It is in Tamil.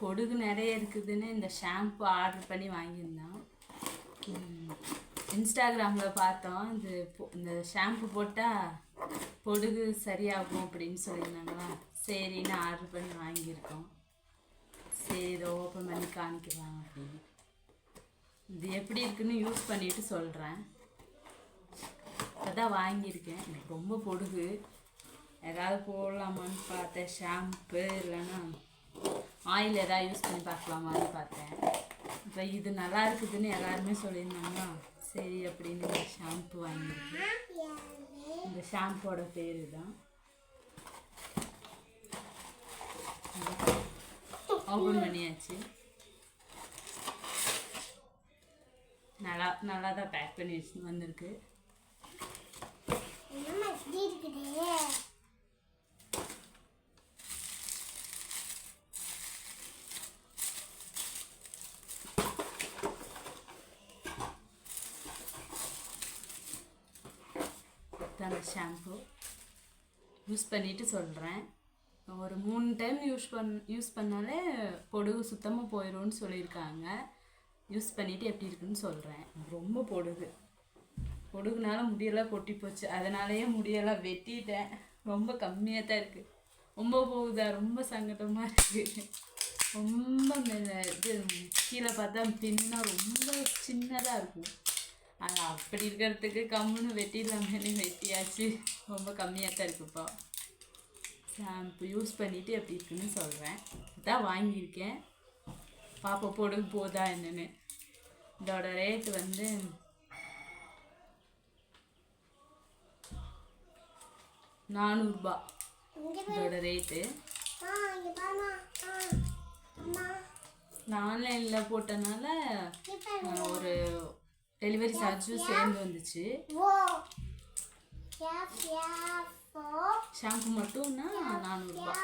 பொடுகு நிறைய இருக்குதுன்னு இந்த ஷாம்பு ஆர்டர் பண்ணி வாங்கியிருந்தோம். இன்ஸ்டாகிராமில் பார்த்தோம். இது இந்த ஷாம்பு போட்டால் பொடுகு சரியாகும் அப்படின்னு சொல்லியிருந்தாங்களா? சரின்னு ஆர்டர் பண்ணி வாங்கியிருக்கோம். சரி இதை ஓப்பன் பண்ணி காமிக்கலாம் அப்படின்னு. இது எப்படி இருக்குன்னு யூஸ் பண்ணிட்டு சொல்கிறேன் அதான் வாங்கியிருக்கேன். எனக்கு ரொம்ப பொடுகு. ஏதாவது போடலாமான்னு பார்த்தேன். ஷாம்பு இல்லைன்னா ஆயில் எதாவது யூஸ் பண்ணி பார்க்கலாமான்னு பார்த்தேன். இப்போ இது நல்லா இருக்குதுன்னு எல்லாருமே சொல்லியிருந்தாங்கன்னா சரி அப்படின்னு இந்த ஷாம்பு வாங்கியிருக்கேன் இந்த ஷாம்போட பேர் தான். ஓப்பன் பண்ணியாச்சு. நல்லா நல்லா தான் பேக் பண்ணி வச்சு வந்திருக்கு. தான் அந்த ஷாம்பு யூஸ் பண்ணிட்டு சொல்கிறேன் ஒரு மூணு டைம் யூஸ் பண் யூஸ் பண்ணாலே பொடுகு சுத்தமாக போயிடும்னு சொல்லியிருக்காங்க. யூஸ் பண்ணிவிட்டு எப்படி இருக்குன்னு சொல்கிறேன் ரொம்ப பொடுகு. பொடுகுனால முடியெல்லாம் கொட்டி போச்சு. அதனாலேயே முடியெல்லாம் வெட்டிட்டேன். ரொம்ப கம்மியாக தான் இருக்குது ரொம்ப போகுதா? ரொம்ப சங்கடமாக இருக்குது ரொம்ப இது கீழே பார்த்தா பின்னா ரொம்ப சின்னதாக இருக்கும். அது அப்படி இருக்கிறதுக்கு கம்முன்னு வெட்டிடலாமேனு வெட்டியாச்சு. ரொம்ப கம்மியாக தான் இருக்குப்பா ஷாம்பு யூஸ் பண்ணிவிட்டு எப்படி இருக்குன்னு சொல்கிறேன் இதான் வாங்கியிருக்கேன். பாப்பா பொடுகு போதா என்னன்னு. இதோட ரேட் வந்து நானூறுபா. இதோட ரேட்டு நான் ஆன்லைனில் போட்டனால ஒரு டெலிவரி சார்ஜும் சேர்ந்து வந்துச்சு. ஷாம்பு மட்டும்னா நானூறுபா